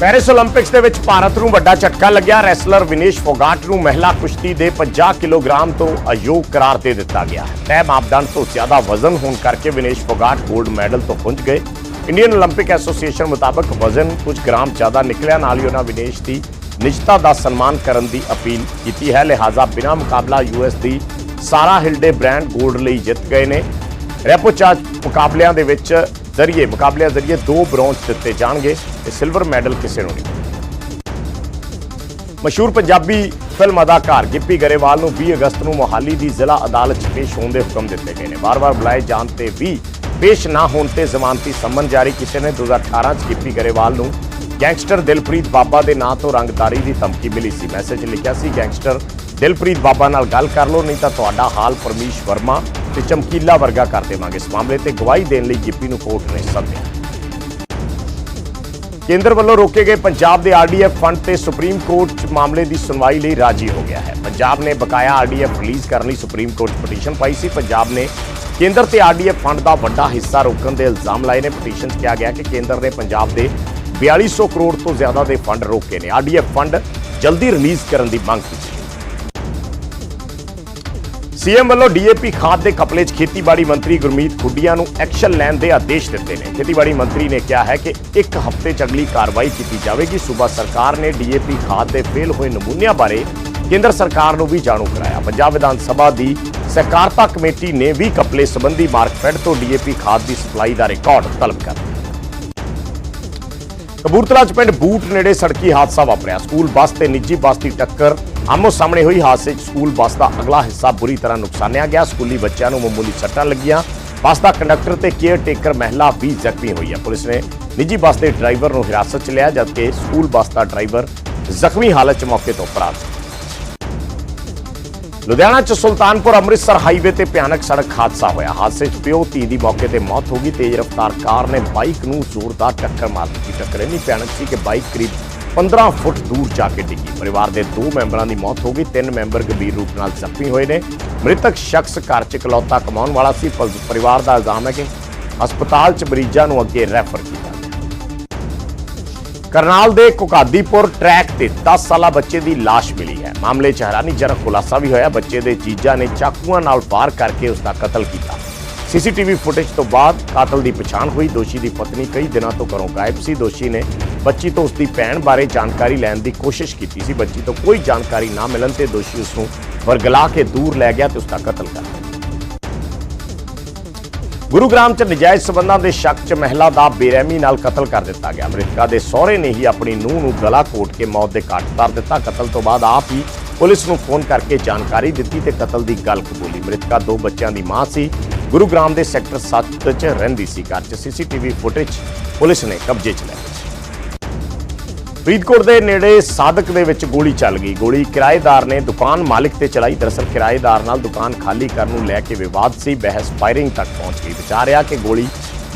Paris 올림픽ਸ ਦੇ ਵਿੱਚ ਭਾਰਤ ਨੂੰ ਵੱਡਾ ਝਟਕਾ ਲੱਗਿਆ। ਰੈਸਲਰ ਵਿਨੇਸ਼ ਫੋਗਾਟ ਨੂੰ ਮਹਿਲਾ ਕੁਸ਼ਤੀ ਦੇ 50 ਕਿਲੋਗ੍ਰਾਮ ਤੋਂ ਅਯੋਗ ਕਰਾਰ ਦੇ ਦਿੱਤਾ ਗਿਆ ਹੈ। ਤੈ ਮਾਪਦੰਡ ਤੋਂ ਜ਼ਿਆਦਾ ਵਜ਼ਨ ਹੋਣ ਕਰਕੇ ਵਿਨੇਸ਼ ਫੋਗਾਟ 골ਡ ਮੈਡਲ ਤੋਂ ਪਹੁੰਚ ਗਏ। ਇੰਡੀਅਨ 올림픽 ਐਸੋਸੀਏਸ਼ਨ ਮੁਤਾਬਕ ਵਜ਼ਨ ਕੁਝ ਗ੍ਰਾਮ ਜ਼ਿਆਦਾ ਨਿਕਲਿਆ। ਨਾਲ ਹੀ ਉਹਨਾਂ ਵਿਨੇਸ਼ ਦੀ ਨਿਜਤਾ ਦਾ ਸਨਮਾਨ ਕਰਨ ਦੀ ਅਪੀਲ ਕੀਤੀ ਹੈ। ਲਿਹਾਜ਼ਾ ਬਿਨਾਂ ਮੁਕਾਬਲਾ ਯੂਐਸ ਦੀ ਸਾਰਾ ਹਿਲਡੇ ਬ੍ਰਾਂਡ 골ਡ ਲਈ ਜਿੱਤ ਗਏ ਨੇ। ਰੈਪੋ ਚਾਰਜ ਮੁਕਾਬਲਿਆਂ ਦੇ ਵਿੱਚ ਜ਼ਰੀਏ, ਮੁਕਾਬਲਿਆਂ ਜ਼ਰੀਏ ਦੋ ਬ੍ਰੌਂਜ਼ ਦਿੱਤੇ ਜਾਣਗੇ। ਤੇ ਸਿਲਵਰ ਮੈਡਲ ਕਿਸੇ ਨੂੰ ਨਹੀਂ। ਮਸ਼ਹੂਰ ਪੰਜਾਬੀ ਫਿਲਮ ਅਦਾਕਾਰ ਗਿੱਪੀ ਗਰੇਵਾਲ ਨੂੰ 20 ਅਗਸਤ ਨੂੰ ਮੋਹਾਲੀ ਦੀ ਜ਼ਿਲ੍ਹਾ ਅਦਾਲਤ 'ਚ ਪੇਸ਼ ਹੋਣ ਦੇ ਹੁਕਮ ਦਿੱਤੇ ਗਏ ਨੇ। ਵਾਰ-ਵਾਰ ਬੁਲਾਏ ਜਾਣ ਤੇ ਵੀ ਪੇਸ਼ ਨਾ ਹੋਣ ਤੇ ਜ਼ਮਾਨਤੀ ਸੰਮਨ ਜਾਰੀ ਕੀਤੇ ਨੇ। 2018 'ਚ ਗਿੱਪੀ ਗਰੇਵਾਲ ਨੂੰ ਗੈਂਗਸਟਰ ਦਿਲਪ੍ਰੀਤ ਬਾਬਾ ਦੇ ਨਾਂ ਤੋਂ ਰੰਗਦਾਰੀ ਦੀ ਧਮਕੀ ਮਿਲੀ ਸੀ। ਮੈਸੇਜ ਲਿਖਿਆ ਸੀ, ਗੈਂਗਸਟਰ ਦਿਲਪ੍ਰੀਤ ਬਾਬਾ ਨਾਲ ਗੱਲ ਕਰ ਲਓ, ਨਹੀਂ ਤਾਂ ਤੁਹਾਡਾ ਹਾਲ ਪਰਮੀਸ਼ ਵਰਮਾ ਤੇ ਚਮਕੀਲਾ ਵਰਗਾ ਕਰ ਦੇਵਾਂਗੇ। ਇਸ ਮਾਮਲੇ ਤੇ ਗਵਾਹੀ ਦੇਣ ਲਈ ਗਿੱਪੀ ਨੂੰ ਕੋਰਟ ਨੇ ਸੱਦਿਆ। ਕੇਂਦਰ ਵੱਲੋਂ ਰੋਕੇ ਗਏ ਪੰਜਾਬ ਦੇ ਆਰਡੀਐਫ ਫੰਡ ਤੇ ਸੁਪਰੀਮ ਕੋਰਟ 'ਚ ਮਾਮਲੇ ਦੀ ਸੁਣਵਾਈ ਲਈ ਰਾਜੀ ਹੋ ਗਿਆ ਹੈ। ਪੰਜਾਬ ਨੇ ਬਕਾਇਆ ਆਰਡੀਐਫ ਰਿਲੀਜ਼ ਕਰਨ ਲਈ ਸੁਪਰੀਮ ਕੋਰਟ 'ਚ ਪਟੀਸ਼ਨ ਪਾਈ ਸੀ। ਪੰਜਾਬ ਨੇ ਕੇਂਦਰ ਤੇ ਆਰਡੀਐਫ ਫੰਡ ਦਾ ਵੱਡਾ ਹਿੱਸਾ ਰੋਕਣ ਦੇ ਇਲਜ਼ਾਮ ਲਾਏ ਨੇ। ਪਟੀਸ਼ਨ 'ਚ ਕਿਹਾ ਗਿਆ ਕਿ ਕੇਂਦਰ ਨੇ ਪੰਜਾਬ ਦੇ 4200 ਕਰੋੜ ਤੋਂ ਜ਼ਿਆਦਾ ਦੇ ਫੰਡ ਰੋਕੇ ਨੇ। ਆਰਡੀਐਫ ਫੰਡ ਜਲਦੀ ਰਿਲੀਜ਼ ਕਰਨ ਦੀ ਮੰਗ ਕੀਤੀ। ਸੀਐਮ ਵੱਲੋਂ ਡੀਏਪੀ ਖਾਦ ਦੇ ਕਪਲੇ 'ਚ ਖੇਤੀਬਾੜੀ ਮੰਤਰੀ ਗੁਰਮੀਤ ਖੁੱਡੀਆਂ ਨੂੰ ਐਕਸ਼ਨ ਲੈਣ ਦੇ ਆਦੇਸ਼ ਦਿੱਤੇ ਨੇ। ਖੇਤੀਬਾੜੀ ਮੰਤਰੀ ਨੇ ਕਿਹਾ ਹੈ ਕਿ ਇੱਕ ਹਫ਼ਤੇ 'ਚ ਅਗਲੀ ਕਾਰਵਾਈ ਕੀਤੀ ਜਾਵੇਗੀ। ਸੂਬਾ ਸਰਕਾਰ ਨੇ ਡੀਏਪੀ ਖਾਦ ਦੇ ਫੇਲ ਹੋਏ ਨਮੂਨਿਆਂ ਬਾਰੇ ਕੇਂਦਰ ਸਰਕਾਰ ਨੂੰ ਵੀ ਜਾਣੂ ਕਰਾਇਆ। ਪੰਜਾਬ ਵਿਧਾਨ ਸਭਾ ਦੀ ਸਹਿਕਾਰਤਾ ਕਮੇਟੀ ਨੇ ਵੀ ਕਪਲੇ ਸੰਬੰਧੀ ਮਾਰਕਫੈਡ ਤੋਂ ਡੀਏਪੀ ਖਾਦ ਦੀ ਸਪਲਾਈ ਦਾ ਰਿਕਾਰਡ ਤਲਬ ਕਰ ਲਿਆ ਕਪੂਰਥਲਾ ਚ ਪਿੰਡ ਬੂਟ ਨੇੜੇ ਸੜਕੀ ਹਾਦਸਾ ਵਾਪਰਿਆ। ਸਕੂਲ ਬੱਸ ਤੇ ਨਿੱਜੀ ਬੱਸ ਦੀ ਟੱਕਰ ਆਮੋ ਸਾਹਮਣੇ ਹੋਈ ਹਾਦਸੇ 'ਚ ਸਕੂਲ ਬੱਸ ਦਾ ਅਗਲਾ ਹਿੱਸਾ ਬੁਰੀ ਤਰ੍ਹਾਂ ਨੁਕਸਾਨਿਆ ਗਿਆ। ਸਕੂਲੀ ਬੱਚਿਆਂ ਨੂੰ ਮਾਮੂਲੀ ਸੱਟਾਂ ਲੱਗੀਆਂ। ਬੱਸ ਦਾ ਕੰਡਕਟਰ ਤੇ ਕੇਅਰ ਟੇਕਰ ਮਹਿਲਾ ਵੀ ਜ਼ਖਮੀ ਹੋਈ ਹੈ ਪੁਲਿਸ ਨੇ ਨਿੱਜੀ ਬੱਸ ਦੇ ਡਰਾਈਵਰ ਨੂੰ ਹਿਰਾਸਤ 'ਚ ਲਿਆ, ਜਦਕਿ ਸਕੂਲ ਬੱਸ ਦਾ ਡਰਾਈਵਰ ਜ਼ਖਮੀ ਹਾਲਤ 'ਚ ਮੌਕੇ ਤੋਂ ਫਰਾਰ ਲੁਧਿਆਣਾ ਚ ਸੁਲਤਾਨਪੁਰ ਅੰਮ੍ਰਿਤਸਰ ਹਾਈਵੇ ਤੇ ਭਿਆਨਕ ਸੜਕ ਹਾਦਸਾ ਹੋਇਆ। ਹਾਦਸੇ 'ਚ ਪਿਓ, ਧੀ ਦੀ ਮੌਕੇ ਤੇ ਮੌਤ ਹੋ ਗਈ। ਤੇਜ਼ ਰਫ਼ਤਾਰ ਕਾਰ ਨੇ ਬਾਈਕ ਨੂੰ ਜ਼ੋਰਦਾਰ ਟੱਕਰ ਮਾਰ ਦਿੱਤੀ। ਟੱਕਰ ਇੰਨੀ ਭਿਆਨਕ ਸੀ ਕਿ ਬਾਈਕ ਕਰੀਬ 15 ਫੁੱਟ ਦੂਰ ਜਾ ਕੇ ਡਿੱਗੀ। ਪਰਿਵਾਰ ਦੇ ਦੋ ਮੈਂਬਰਾਂ ਦੀ ਮੌਤ ਹੋ ਗਈ। ਤਿੰਨ ਮੈਂਬਰ ਗੰਭੀਰ ਰੂਪ ਨਾਲ ਜ਼ਖਮੀ ਹੋਏ ਨੇ। ਮ੍ਰਿਤਕ ਸ਼ਖਸ ਘਰ 'ਚ ਇਕਲੌਤਾ ਕਮਾਉਣ ਵਾਲਾ ਸੀ। ਪਰਿਵਾਰ ਦਾ ਇਲਜ਼ਾਮ ਹੈ ਕਿ ਹਸਪਤਾਲ 'ਚ ਮਰੀਜ਼ਾਂ ਨੂੰ ਅੱਗੇ ਰੈਫਰ ਕੀਤਾ ਕਰਨਾਲ ਦੇ ਕੁਕਾਦੀਪੁਰ ਟਰੈਕ ਤੇ 10 ਸਾਲਾ ਬੱਚੇ ਦੀ ਲਾਸ਼ ਮਿਲੀ ਹੈ। ਮਾਮਲੇ 'ਚ ਹੈਰਾਨੀਜਨਕ ਖੁਲਾਸਾ ਵੀ ਹੋਇਆ। ਬੱਚੇ ਦੇ ਜੀਜਾ ਨੇ ਚਾਕੂਆਂ ਨਾਲ ਵਾਰ ਕਰਕੇ ਉਸ ਦਾ ਕਤਲ ਕੀਤਾ। ਸੀਸੀਟੀਵੀ ਫੁਟੇਜ ਤੋਂ ਬਾਅਦ ਕਾਤਲ ਦੀ ਪਛਾਣ ਹੋਈ। ਦੋਸ਼ੀ ਦੀ ਪਤਨੀ ਕਈ ਦਿਨਾਂ ਤੋਂ ਘਰੋਂ ਗਾਇਬ ਸੀ। ਦੋਸ਼ੀ ਨੇ ਬੱਚੀ ਤੋਂ ਉਸਦੀ ਭੈਣ ਬਾਰੇ ਜਾਣਕਾਰੀ ਲੈਣ ਦੀ ਕੋਸ਼ਿਸ਼ ਕੀਤੀ ਸੀ। ਬੱਚੀ ਤੋਂ ਕੋਈ ਜਾਣਕਾਰੀ ਨਾ ਮਿਲਣ ਤੇ ਦੋਸ਼ੀ ਉਸ ਨੂੰ ਵਰਗਲਾ ਕੇ ਦੂਰ ਲੈ ਗਿਆ ਤੇ ਉਸ ਦਾ ਕਤਲ ਕਰ ਦਿੱਤਾ ਗੁਰੂਗ੍ਰਾਮ ਚ ਨਜਾਇਜ਼ ਸਬੰਧਾਂ ਦੇ ਸ਼ੱਕ ਚ ਮਹਿਲਾ ਦਾ ਬੇਰਹਿਮੀ ਨਾਲ ਕਤਲ ਕਰ ਦਿੱਤਾ ਗਿਆ। ਅਮਰੀਕਾ ਦੇ ਸਹੁਰੇ ਨੇ ਹੀ ਆਪਣੀ ਨੂੰਹ ਨੂੰ ਗਲਾ ਕੋਟ ਕੇ ਮੌਤ ਦੇ ਘਾਟ ਉਤਾਰ ਦਿੱਤਾ। ਕਤਲ ਤੋਂ ਬਾਅਦ ਆਪ ਹੀ ਪੁਲਿਸ ਨੂੰ ਫੋਨ ਕਰਕੇ ਜਾਣਕਾਰੀ ਦਿੱਤੀ ਤੇ ਕਤਲ ਦੀ ਗੱਲ ਕਬੂਲੀ। ਮ੍ਰਿਤਕਾ ਦੋ ਬੱਚਿਆਂ ਦੀ ਮਾਂ ਸੀ। ਗੁਰੂਗ੍ਰਾਮ ਦੇ ਸੈਕਟਰ 7 ਚ ਰਹਿੰਦੀ ਸੀ ਘਰ ਚ ਸੀਸੀਟੀਵੀ ਫੁਟੇਜ ਪੁਲਿਸ ਨੇ ਕਬਜ਼ੇ 'ਚ ਲੈ ਲਈ ਫਰੀਦਕੋਟ ਦੇ ਨੇੜੇ ਸਾਦਕ ਦੇ ਵਿੱਚ ਗੋਲੀ ਚੱਲ ਗਈ। ਗੋਲੀ ਕਿਰਾਏਦਾਰ ਨੇ ਦੁਕਾਨ ਮਾਲਕ ਤੇ ਚਲਾਈ। ਦਰਅਸਲ ਕਿਰਾਏਦਾਰ ਨਾਲ ਦੁਕਾਨ ਖਾਲੀ ਕਰਨ ਨੂੰ ਲੈ ਕੇ ਵਿਵਾਦ ਸੀ। ਬਹਿਸ ਫਾਇਰਿੰਗ ਤੱਕ ਪਹੁੰਚ ਗਈ। ਵਿਚਾਰਿਆ ਕਿ ਗੋਲੀ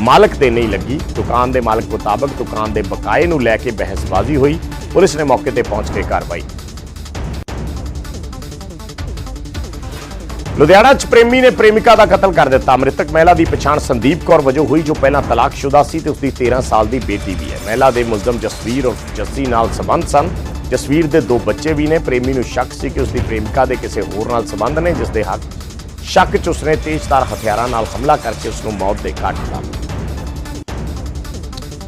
ਮਾਲਕ ਤੇ ਨਹੀਂ ਲੱਗੀ। ਦੁਕਾਨ ਦੇ ਮਾਲਕ ਮੁਤਾਬਕ ਦੁਕਾਨ ਦੇ ਬਕਾਏ ਨੂੰ ਲੈ ਕੇ ਬਹਿਸਬਾਜ਼ੀ ਹੋਈ। ਪੁਲਿਸ ਨੇ ਮੌਕੇ ਤੇ ਪਹੁੰਚ ਕੇ ਕਾਰਵਾਈ ਲੁਧਿਆਣਾ ਚ ਪ੍ਰੇਮੀ ਨੇ ਪ੍ਰੇਮਿਕਾ ਦਾ ਕਤਲ ਕਰ ਦਿੱਤਾ। ਮ੍ਰਿਤਕ ਮਹਿਲਾ ਦੀ ਪਛਾਣ ਸੰਦੀਪ ਕੌਰ ਵਜੋਂ ਹੋਈ ਜੋ ਪਹਿਲਾਂ ਤਲਾਕਸ਼ੁਦਾ ਸੀ ਤੇ ਉਸਦੀ 13 ਸਾਲ ਦੀ ਬੇਟੀ ਵੀ ਹੈ। ਮਹਿਲਾ ਦੇ ਮੁਲਜ਼ਮ ਜਸਵੀਰ ਔਰ ਜੱਸੀ ਨਾਲ ਸੰਬੰਧ ਸਨ। ਜਸਵੀਰ ਦੇ ਦੋ ਬੱਚੇ ਵੀ ਨੇ। ਪ੍ਰੇਮੀ ਨੂੰ ਸ਼ੱਕ ਸੀ ਕਿ ਉਸਦੀ ਪ੍ਰੇਮਿਕਾ ਦੇ ਕਿਸੇ ਹੋਰ ਨਾਲ ਸੰਬੰਧ ਨੇ ਜਿਸ ਦੇ ਹੱਕ ਸ਼ੱਕ ਚ ਉਸਨੇ ਤੇਜ਼ਧਾਰ ਹਥਿਆਰਾਂ ਨਾਲ ਹਮਲਾ ਕਰਕੇ ਉਸ ਨੂੰ ਮੌਤ ਦੇ ਘਾਟ ਉਤਾਰ ਦਿੱਤਾ।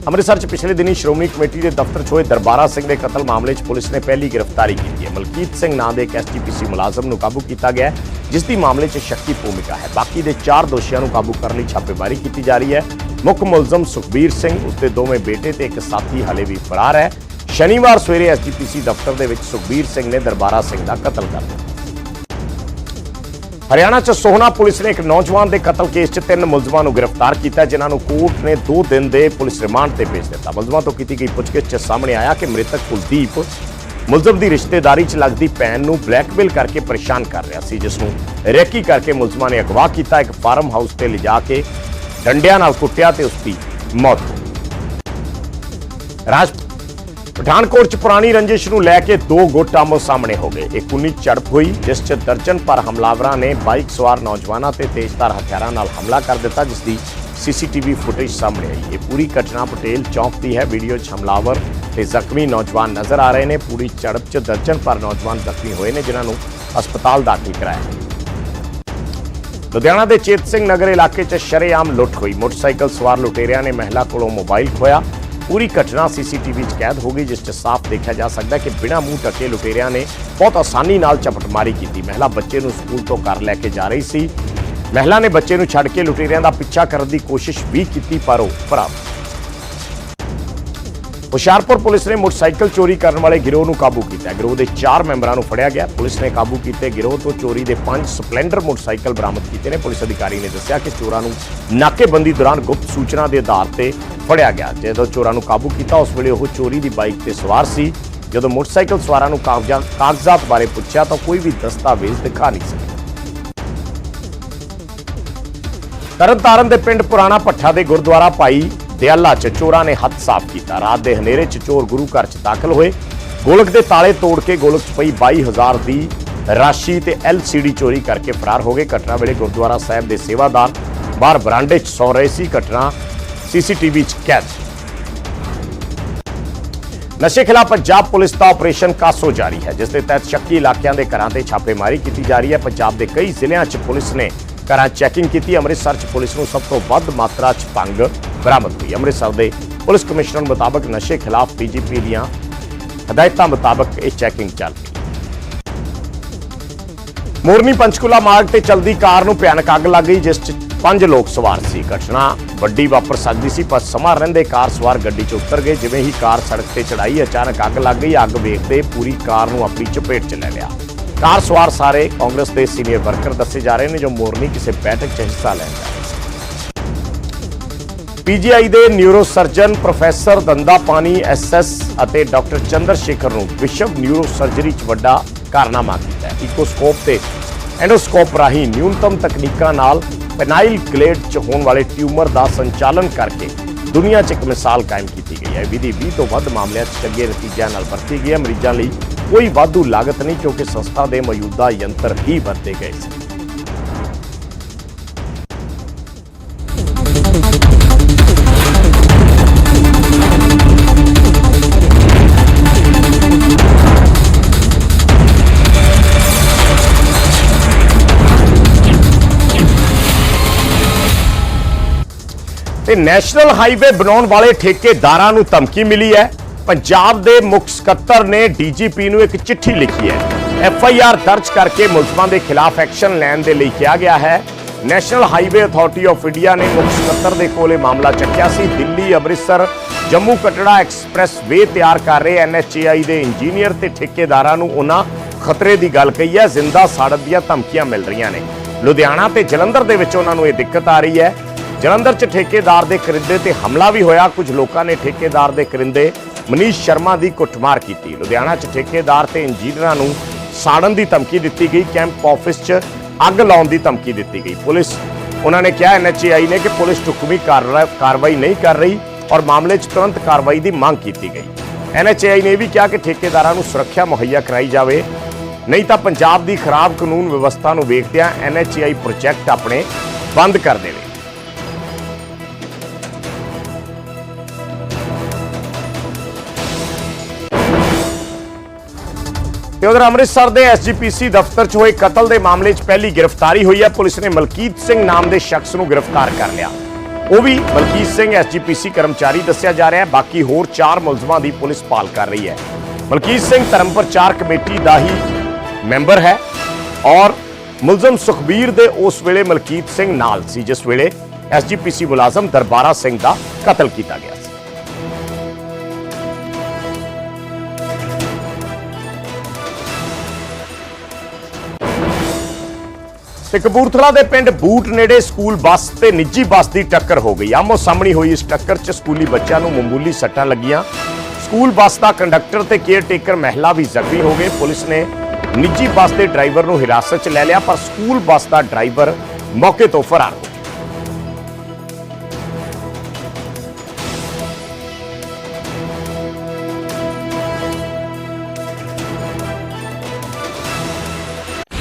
ਅੰਮ੍ਰਿਤਸਰ 'ਚ ਪਿਛਲੇ ਦਿਨੀ ਸ਼੍ਰੋਮਣੀ ਕਮੇਟੀ ਦੇ ਦਫ਼ਤਰ 'ਚ ਹੋਏ ਦਰਬਾਰਾ ਸਿੰਘ ਦੇ ਕਤਲ ਮਾਮਲੇ 'ਚ ਪੁਲਿਸ ਨੇ ਪਹਿਲੀ ਗ੍ਰਿਫਤਾਰੀ ਕੀਤੀ ਹੈ। ਮਲਕੀਤ ਸਿੰਘ ਨਾਂ ਦੇ ਇੱਕ ਐਸਟੀਪੀਸੀ ਮੁਲਾਜ਼ਮ ਨੂੰ ਕਾਬੂ ਕੀਤਾ ਗਿਆ ਹੈ, ਜਿਸ ਦੀ ਮਾਮਲੇ 'ਚ ਸ਼ੱਕੀ ਭੂਮਿਕਾ ਹੈ। ਬਾਕੀ ਦੇ ਚਾਰ ਦੋਸ਼ੀਆਂ ਨੂੰ ਕਾਬੂ ਕਰਨ ਲਈ ਛਾਪੇਮਾਰੀ ਕੀਤੀ ਜਾ ਰਹੀ ਹੈ। ਮੁੱਖ ਮੁਲਜ਼ਮ ਸੁਖਬੀਰ ਸਿੰਘ ਉਸਦੇ ਦੋਵੇਂ ਬੇਟੇ ਤੇ ਇੱਕ ਸਾਥੀ ਹਲੇ ਵੀ ਫਰਾਰ ਹੈ। ਸ਼ਨੀਵਾਰ ਸਵੇਰੇ ਐਸਟੀਪੀਸੀ ਦਫ਼ਤਰ ਦੇ ਵਿੱਚ ਸੁਖਬੀਰ ਸਿੰਘ ਨੇ ਦਰਬਾਰਾ ਸਿੰਘ ਦਾ ਕਤਲ ਕਰ ਦਿੱਤਾ ਹਰਿਆਣਾ ਚ ਸੋਹਣਾ ਪੁਲਿਸ ਨੇ ਇੱਕ ਨੌਜਵਾਨ ਦੇ ਕਤਲ ਕੇਸ 'ਚ ਤਿੰਨ ਮੁਲਜ਼ਮਾਂ ਨੂੰ ਗ੍ਰਿਫਤਾਰ ਕੀਤਾ ਜਿਨ੍ਹਾਂ ਨੂੰ ਕੋਰਟ ਨੇ 2 ਦਿਨ ਦੇ ਪੁਲਿਸ ਰਿਮਾਂਡ ਤੇ ਭੇਜ ਦਿੱਤਾ। ਮੁਲਜ਼ਮਾਂ ਤੋਂ ਕੀਤੀ ਗਈ ਪੁੱਛਗਿੱਛ 'ਚ ਸਾਹਮਣੇ ਆਇਆ ਕਿ ਮ੍ਰਿਤਕ ਕੁਲਦੀਪ ਮੁਲਜ਼ਮ ਦੀ ਰਿਸ਼ਤੇਦਾਰੀ 'ਚ ਲੱਗਦੀ ਭੈਣ ਨੂੰ ਬਲੈਕਮੇਲ ਕਰਕੇ ਪਰੇਸ਼ਾਨ ਕਰ ਰਿਹਾ ਸੀ, ਜਿਸ ਨੂੰ ਰੈਕੀ ਕਰਕੇ ਮੁਲਜ਼ਮਾਂ ਨੇ ਅਗਵਾ ਕੀਤਾ। ਇੱਕ ਫਾਰਮ ਹਾਊਸ ਤੇ ਲਿਜਾ ਕੇ ਡੰਡਿਆਂ ਨਾਲ ਕੁੱਟਿਆ ਤੇ ਉਸ ਦੀ ਮੌਤ ਰਾਜ ਪਠਾਨਕੋਟ ਚ ਪੁਰਾਣੀ ਰੰਜਿਸ਼ ਨੂੰ ਲੈ ਕੇ ਦੋ ਗੁੱਟ ਆਮੋ ਸਾਹਮਣੇ ਹੋ ਗਏ। ਇੱਕ ਉਨੀ ਝੜਪ ਹੋਈ, ਜਿਸ ਚ ਦਰਜਨ ਪਰ ਹਮਲਾਵਰਾਂ ਨੇ ਬਾਈਕ ਸਵਾਰ ਨੌਜਵਾਨਾਂ ਤੇ ਤੇਜ਼ਧਾਰ ਹਥਿਆਰਾਂ ਨਾਲ ਹਮਲਾ ਕਰ ਦਿੱਤਾ, ਜਿਸ ਦੀ ਸੀਸੀਟੀਵੀ ਫੁਟੇਜ ਸਾਹਮਣੇ ਆਈ। ਇਹ ਪੂਰੀ ਘਟਨਾ ਪਟੇਲ ਚੌਂਕ ਦੀ ਹੈ। ਵੀਡੀਓ 'ਚ ਹਮਲਾਵਰ ਤੇ ਜ਼ਖਮੀ ਨੌਜਵਾਨ ਨਜ਼ਰ ਆ ਰਹੇ ਨੇ। ਪੂਰੀ ਝੜਪ 'ਚ ਦਰਜਨ ਪਰ ਨੌਜਵਾਨ ਜ਼ਖਮੀ ਹੋਏ ਨੇ, ਜਿਨ੍ਹਾਂ ਨੂੰ ਹਸਪਤਾਲ ਦਾਖਲ ਕਰਾਇਆ ਲੁਧਿਆਣਾ ਦੇ ਚੇਤ ਸਿੰਘ ਨਗਰ ਇਲਾਕੇ 'ਚ ਸ਼ਰੇਆਮ ਲੁੱਟ ਹੋਈ। ਮੋਟਰਸਾਈਕਲ ਸਵਾਰ ਲੁਟੇਰਿਆਂ ਨੇ ਮਹਿਲਾ ਕੋਲੋਂ ਮੋਬਾਈਲ ਖੋਇਆ ਪੂਰੀ ਘਟਨਾ ਸੀਸੀਟੀਵੀ 'ਚ ਕੈਦ ਹੋ ਗਈ, ਜਿਸ 'ਚ ਸਾਫ਼ ਦੇਖਿਆ ਜਾ ਸਕਦਾ ਕਿ ਬਿਨਾਂ ਮੂੰਹ ਢੱਕੇ ਲੁਟੇਰਿਆਂ ਨੇ ਬਹੁਤ ਆਸਾਨੀ ਨਾਲ ਝਪਟਮਾਰੀ ਕੀਤੀ। ਮਹਿਲਾ ਬੱਚੇ ਨੂੰ ਸਕੂਲ ਤੋਂ ਘਰ ਲੈ ਕੇ ਜਾ ਰਹੀ ਸੀ। ਮਹਿਲਾ ਨੇ ਬੱਚੇ ਨੂੰ ਛੱਡ ਕੇ ਲੁਟੇਰਿਆਂ ਦਾ ਪਿੱਛਾ ਕਰਨ ਦੀ ਕੋਸ਼ਿਸ਼ ਵੀ ਕੀਤੀ, ਪਰ ਉਹ ਫਰਾਰ ਹੁਸ਼ਿਆਰਪੁਰ ਪੁਲਿਸ ਨੇ ਮੋਟਰਸਾਈਕਲ ਚੋਰੀ ਕਰਨ ਵਾਲੇ ਗਿਰੋਹ ਨੂੰ ਕਾਬੂ ਕੀਤਾ ਗਿਰੋਹ ਦੇ 4 ਮੈਂਬਰਾਂ ਨੂੰ ਫੜਿਆ ਗਿਆ। ਪੁਲਿਸ ਨੇ ਕਾਬੂ ਕੀਤੇ ਗਿਰੋਹ ਤੋਂ ਚੋਰੀ ਦੇ 5 ਸਪਲੈਂਡਰ ਮੋਟਰਸਾਈਕਲ ਬਰਾਮਦ ਕੀਤੇ ਨੇ। ਪੁਲਿਸ ਅਧਿਕਾਰੀ ਨੇ ਦੱਸਿਆ ਕਿ ਚੋਰਾਂ ਨੂੰ ਨਾਕੇਬੰਦੀ ਦੌਰਾਨ ਗੁਪਤ ਸੂਚਨਾ ਦੇ ਆਧਾਰ ਤੇ ਫੜਿਆ ਗਿਆ। ਜਦੋਂ ਚੋਰਾਂ ਨੂੰ ਕਾਬੂ ਕੀਤਾ, ਉਸ ਵੇਲੇ ਉਹ ਚੋਰੀ ਦੀ ਬਾਈਕ ਤੇ ਸਵਾਰ ਸੀ। ਜਦੋਂ ਮੋਟਰਸਾਈਕਲ ਸਵਾਰਾਂ ਨੂੰ ਕਾਗਜ਼ਾਤ ਕਾਗਜ਼ਾਤ ਬਾਰੇ ਪੁੱਛਿਆ, ਤਾਂ ਕੋਈ ਵੀ ਦਸਤਾਵੇਜ਼ ਦਿਖਾ ਨਹੀਂ ਸਕਿਆ। ਤਰਨਤਾਰਨ ਦੇ ਪਿੰਡ ਪੁਰਾਣਾ ਪੱਠਾ ਦੇ ਗੁਰਦੁਆਰਾ ਭਾਈ ਦਿਆਲਾ ਚ ਚੋਰਾਂ ਨੇ ਹੱਥ ਸਾਫ਼ ਕੀਤਾ। ਰਾਤ ਦੇ ਹਨੇਰੇ ਚ ਚੋਰ ਗੁਰੂ ਘਰ ਚ ਦਾਖਲ ਹੋਏ। ਗੋਲਕ ਦੇ ਤਾਲੇ ਤੋੜ ਕੇ ਗੋਲਕ ਚ ਪਈ 22000 ਦੀ ਰਾਸ਼ੀ ਤੇ ਐਲਸੀਡੀ ਚੋਰੀ ਕਰਕੇ ਫਰਾਰ ਹੋ ਗਏ। ਘਟਨਾ ਵੇਲੇ ਗੁਰਦੁਆਰਾ ਸਾਹਿਬ ਦੇ ਸੇਵਾਦਾਰ ਬਾਹਰ ਬਰਾਂਡੇ 'ਚ ਸੌ ਰਹੇ ਸੀ। ਘਟਨਾ ਸੀਸੀਟੀਵੀ 'ਚ ਕੈਦ ਨਸ਼ੇ ਖਿਲਾਫ ਪੰਜਾਬ ਪੁਲਿਸ ਦਾ ਆਪਰੇਸ਼ਨ ਕਾਸੋ ਜਾਰੀ ਹੈ, ਜਿਸ ਦੇ ਤਹਿਤ ਸ਼ੱਕੀ ਇਲਾਕਿਆਂ ਦੇ ਘਰਾਂ ਤੇ ਛਾਪੇਮਾਰੀ ਕੀਤੀ ਜਾ ਰਹੀ ਹੈ। ਪੰਜਾਬ ਦੇ ਕਈ ਜ਼ਿਲ੍ਹਿਆਂ 'ਚ ਪੁਲਿਸ ਨੇ ਘਰਾਂ ਚੈਕਿੰਗ ਕੀਤੀ। ਅੰਮ੍ਰਿਤਸਰ 'ਚ ਪੁਲਿਸ ਨੂੰ ਸਭ ਤੋਂ ਵੱਧ ਮਾਤਰਾ 'ਚ ਭੰਗ ਬਰਾਮਦ ਹੋਈ। ਅੰਮ੍ਰਿਤਸਰ ਦੇ ਪੁਲਿਸ ਕਮਿਸ਼ਨਰ ਮੁਤਾਬਕ ਨਸ਼ੇ ਖਿਲਾਫ ਡੀਜੀਪੀ ਦੀਆਂ ਹਦਾਇਤਾਂ ਮੁਤਾਬਕ ਇਹ ਚੈਕਿੰਗ ਚੱਲ ਰਹੀ ਮੋਰਨੀ ਪੰਚਕੂਲਾ ਮਾਰਗ ਤੇ ਚਲਦੀ ਕਾਰ ਨੂੰ ਭਿਆਨਕ ਅੱਗ ਲੱਗ ਗਈ, ਜਿਸ 'ਚ ਪੰਜ ਲੋਕ ਸਵਾਰ ਸੀ। ਘਟਨਾ ਵੱਡੀ ਵਾਪਰ ਸਕਦੀ ਸੀ, ਪਰ ਸਮਾਂ ਰਹਿੰਦੇ ਕਾਰ ਸਵਾਰ ਗੱਡੀ 'ਚ ਉਤਰ ਗਏ। ਜਿਵੇਂ ਹੀ ਕਾਰ ਸੜਕ ਤੇ ਚੜਾਈ ਅਚਾਨਕ ਅੱਗ ਲੱਗ ਗਈ। ਅੱਗ ਵੇਖਦੇ ਪੂਰੀ ਕਾਰ ਨੂੰ ਆਪਣੀ ਚਪੇਟ 'ਚ ਲੈ ਲਿਆ। ਕਾਰ ਸਵਾਰ ਸਾਰੇ ਕਾਂਗਰਸ ਦੇ ਸੀਨੀਅਰ ਵਰਕਰ ਦੱਸੇ ਜਾ ਰਹੇ ਨੇ, ਜੋ ਮੋਰਨੀ ਕਿਸੇ ਬੈਠਕ 'ਚ ਹਿੱਸਾ ਲੈਣ ਪੀਜੀਆਈ ਦੇ ਨਿਊਰੋ ਸਰਜਨ ਪ੍ਰੋਫੈਸਰ ਦੰਦਾ ਪਾਣੀ ਐਸਐਸ ਅਤੇ ਡਾਕਟਰ ਚੰਦਰ ਸ਼ੇਖਰ ਨੂੰ ਵਿਸ਼ਵ ਨਿਊਰੋ ਸਰਜਰੀ 'ਚ ਵੱਡਾ ਕਾਰਨਾਮਾ ਕੀਤਾ ਹੈ। ਇਕੋਸਕੋਪ ਤੇ ਐਂਡੋਸਕੋਪ ਰਾਹੀਂ ਨਿਊਨਤਮ ਤਕਨੀਕਾਂ ਨਾਲ ਪੈਨਾਈਲ ਗਲੇਡ 'ਚ ਹੋਣ ਵਾਲੇ ਟਿਊਮਰ ਦਾ ਸੰਚਾਲਨ ਕਰਕੇ ਦੁਨੀਆ 'ਚ ਇੱਕ ਮਿਸਾਲ ਕਾਇਮ ਕੀਤੀ ਗਈ ਹੈ। ਵਿਧੀ 20 ਤੋਂ ਵੱਧ ਮਾਮਲਿਆਂ 'ਚ ਚੰਗੇ ਨਤੀਜਿਆਂ ਨਾਲ ਵਰਤੀ ਗਈ ਹੈ। ਮਰੀਜ਼ਾਂ ਲਈ ਕੋਈ ਵਾਧੂ ਲਾਗਤ ਨਹੀਂ, ਕਿਉਂਕਿ ਸੰਸਥਾ ਦੇ ਮੌਜੂਦਾ ਯੰਤਰ ਹੀ ਵਰਤੇ ਗਏ ਸੀ। ਤੇ ਨੈਸ਼ਨਲ ਹਾਈਵੇ ਬਣਾਉਣ ਵਾਲੇ ਠੇਕੇਦਾਰਾਂ ਨੂੰ ਧਮਕੀ ਮਿਲੀ ਹੈ। ਪੰਜਾਬ ਦੇ ਮੁੱਖ ਸਕੱਤਰ ਨੇ ਡੀਜੀਪੀ ਨੂੰ ਇੱਕ ਚਿੱਠੀ ਲਿਖੀ ਹੈ। ਐਫ ਆਈ ਆਰ ਦਰਜ ਕਰਕੇ ਮੁਲਜ਼ਮਾਂ ਦੇ ਖਿਲਾਫ ਐਕਸ਼ਨ ਲੈਣ ਦੇ ਲਈ ਕਿਹਾ ਗਿਆ ਹੈ। National Highway Authority of India ਨੇ ਮੁੱਖ ਸਕੱਤਰ ਦੇ ਕੋਲੇ ਮਾਮਲਾ ਚੱਕਿਆ ਸੀ। ਦਿੱਲੀ, ਅੰਮ੍ਰਿਤਸਰ, ਜੰਮੂ ਕਟੜਾ ਐਕਸਪ੍ਰੈਸ ਵੇ ਤਿਆਰ ਕਰ ਰਹੇ ਐਨਐਚਏਆਈ ਦੇ ਇੰਜੀਨੀਅਰ ਤੇ ਠੇਕੇਦਾਰਾਂ ਨੂੰ ਉਹਨਾਂ ਖਤਰੇ ਦੀ ਗੱਲ ਕਹੀ ਹੈ। ਜ਼ਿੰਦਾ ਸਾੜਨ ਦੀਆਂ ਧਮਕੀਆਂ ਮਿਲ ਰਹੀਆਂ ਨੇ। ਲੁਧਿਆਣਾ ਤੇ ਜਲੰਧਰ ਦੇ ਵਿੱਚ ਉਹਨਾਂ ਨੂੰ ਇਹ ਦਿੱਕਤ ਆ ਰਹੀ ਹੈ। ਜਲੰਧਰ 'ਚ ਠੇਕੇਦਾਰ ਦੇ ਕਰਿੰਦੇ ਤੇ ਹਮਲਾ ਵੀ ਹੋਇਆ। ਕੁਝ ਲੋਕਾਂ ਨੇ ਠੇਕੇਦਾਰ ਦੇ ਕਰਿੰਦੇ ਮਨੀਸ਼ ਸ਼ਰਮਾ ਦੀ ਕੁੱਟਮਾਰ ਕੀਤੀ। ਲੁਧਿਆਣਾ 'ਚ ਠੇਕੇਦਾਰ ਤੇ ਇੰਜੀਨੀਅਰਾਂ ਨੂੰ ਸਾੜਨ ਦੀ ਧਮਕੀ ਦਿੱਤੀ ਗਈ। ਕੈਂਪ ਆਫਿਸ 'ਚ ਅੱਗ ਲਾਉਣ ਦੀ ਧਮਕੀ ਦਿੱਤੀ ਗਈ। ਪੁਲਿਸ, ਉਹਨਾਂ ਨੇ ਕਿਹਾ ਐਨਐਚਏਆਈ ਨੇ ਕਿ ਪੁਲਿਸ ਟੁਕਮੀ ਕਾਰਵਾਈ ਨਹੀਂ ਕਰ ਰਹੀ ਔਰ ਮਾਮਲੇ 'ਚ ਤੁਰੰਤ ਕਾਰਵਾਈ ਦੀ ਮੰਗ ਕੀਤੀ ਗਈ। ਐਨਐਚਏਆਈ ਨੇ ਇਹ ਵੀ ਕਿਹਾ ਕਿ ਠੇਕੇਦਾਰਾਂ ਨੂੰ ਸੁਰੱਖਿਆ ਮੁਹੱਈਆ ਕਰਾਈ ਜਾਵੇ। ਨਹੀਂ ਤਾਂ ਪੰਜਾਬ ਦੀ ਖਰਾਬ ਕਾਨੂੰਨ ਵਿਵਸਥਾ ਨੂੰ ਵੇਖਦਿਆਂ ਐਨਐਚਏਆਈ ਪ੍ਰੋਜੈਕਟ ਆਪਣੇ ਬੰਦ ਕਰ ਦੇਵੇ। ਤੇ ਉਧਰ ਅੰਮ੍ਰਿਤਸਰ ਦੇ ਐਸਜੀਪੀਸੀ ਦਫ਼ਤਰ 'ਚ ਹੋਏ ਕਤਲ ਦੇ ਮਾਮਲੇ 'ਚ ਪਹਿਲੀ ਗ੍ਰਿਫਤਾਰੀ ਹੋਈ ਹੈ। ਪੁਲਿਸ ਨੇ ਮਲਕੀਤ ਸਿੰਘ ਨਾਮ ਦੇ ਸ਼ਖਸ ਨੂੰ ਗ੍ਰਿਫਤਾਰ ਕਰ ਲਿਆ। ਉਹ ਵੀ ਮਲਕੀਤ ਸਿੰਘ ਐਸਜੀਪੀਸੀ ਕਰਮਚਾਰੀ ਦੱਸਿਆ ਜਾ ਰਿਹਾ ਹੈ। ਬਾਕੀ ਹੋਰ 4 ਮੁਲਜ਼ਮਾਂ ਦੀ ਪੁਲਿਸ ਭਾਲ ਕਰ ਰਹੀ ਹੈ। ਮਲਕੀਤ ਸਿੰਘ ਧਰਮ ਪ੍ਰਚਾਰ ਕਮੇਟੀ ਦਾ ਹੀ ਮੈਂਬਰ ਹੈ ਔਰ ਮੁਲਜ਼ਮ ਸੁਖਬੀਰ ਦੇ ਉਸ ਵੇਲੇ ਮਲਕੀਤ ਸਿੰਘ ਨਾਲ ਸੀ, ਜਿਸ ਵੇਲੇ ਐਸਜੀਪੀਸੀ ਮੁਲਾਜ਼ਮ ਦਰਬਾਰਾ ਸਿੰਘ ਦਾ ਕਤਲ ਕੀਤਾ ਗਿਆ ਤੇ ਕਪੂਰਥਲਾ ਦੇ ਪਿੰਡ ਬੂਟ ਨੇੜੇ ਸਕੂਲ ਬੱਸ ਤੇ ਨਿੱਜੀ ਬੱਸ ਦੀ ਟੱਕਰ ਹੋ ਗਈ। ਆਮੋ ਸਾਹਮਣੀ ਹੋਈ ਇਸ ਟੱਕਰ 'ਚ ਸਕੂਲੀ ਬੱਚਿਆਂ ਨੂੰ ਮਾਮੂਲੀ ਸੱਟਾਂ ਲੱਗੀਆਂ। ਸਕੂਲ ਬੱਸ ਦਾ ਕੰਡਕਟਰ ਤੇ ਕੇਅਰ ਟੇਕਰ ਮਹਿਲਾ ਵੀ ਜ਼ਖਮੀ ਹੋ ਗਏ। ਪੁਲਿਸ ਨੇ ਨਿੱਜੀ ਬੱਸ ਦੇ ਡਰਾਈਵਰ ਨੂੰ ਹਿਰਾਸਤ 'ਚ ਲੈ ਲਿਆ, ਪਰ ਸਕੂਲ ਬੱਸ ਦਾ ਡਰਾਈਵਰ ਮੌਕੇ ਤੋਂ ਫਰਾਰ ਹੋ